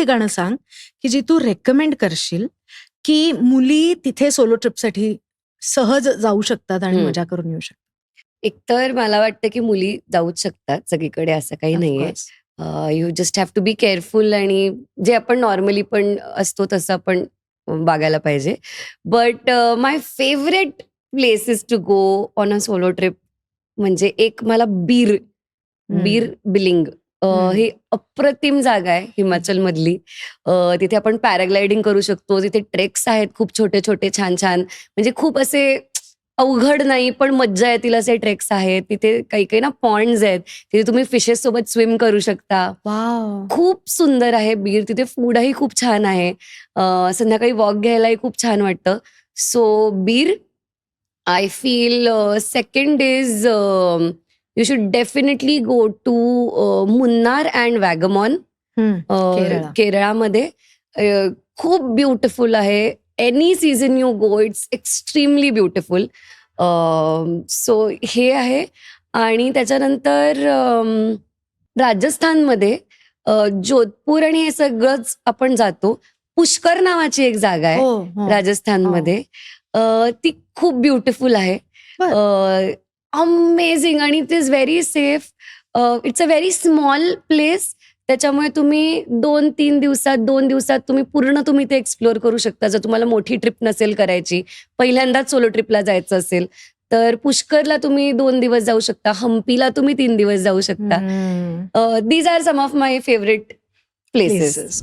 ठिकाणं सांग की जी तू रेकमेंड करशील की मुली तिथे सोलो ट्रिपसाठी सहज जाऊ शकतात आणि. मजा करून येऊ शकतात एकतर मला वाटतं की मुली जाऊच शकतात सगळीकडे असं काही नाहीये. You just have to be careful आणि जे आपण नॉर्मली पण असतो तसं आपण बघायला पाहिजे but my favourite places to go on a solo trip म्हणजे एक मला बीर. बीर बिलिंग. ही अप्रतिम जागा आहे हिमाचल मधली तिथे आपण पॅराग्लायडिंग करू शकतो. तिथे ट्रेक्स आहेत खूप छोटे छोटे छान छान. म्हणजे खूप असे अवघड नाही पण मज्जा येतील असे ट्रेक्स आहेत. तिथे काही काही ना पॉइंट्स आहेत. तिथे तुम्ही फिशेस सोबत स्विम करू शकता. वाव. खूप सुंदर आहे बीर. तिथे फूडही खूप छान आहे. संध्याकाळी वॉक घ्यायलाही खूप छान वाटतं. So Bir I feel second is you should definitely go to Munnar and Vagamon. केरळामध्ये. खूप ब्युटिफुल आहे. Any season you go it's extremely beautiful so हे आहे. आणि त्याच्यानंतर राजस्थानमध्ये जोधपूर आणि हे सगळंच आपण जातो. पुष्कर नावाची एक जागा आहे हो, हो. राजस्थानमध्ये. ती खूप ब्युटिफुल आहे. अमेझिंग आणि it is very safe it's a very small place त्याच्यामुळे तुम्ही दोन तीन दिवसात दोन दिवसात तुम्ही पूर्ण तुम्ही ते एक्सप्लोअर करू शकता. जर तुम्हाला मोठी ट्रिप नसेल करायची पहिल्यांदाच सोलो ट्रिपला जायचं असेल तर पुष्करला तुम्ही दोन दिवस जाऊ शकता. हम्पीला तुम्ही तीन दिवस जाऊ शकता. These are some of my favourite places Places.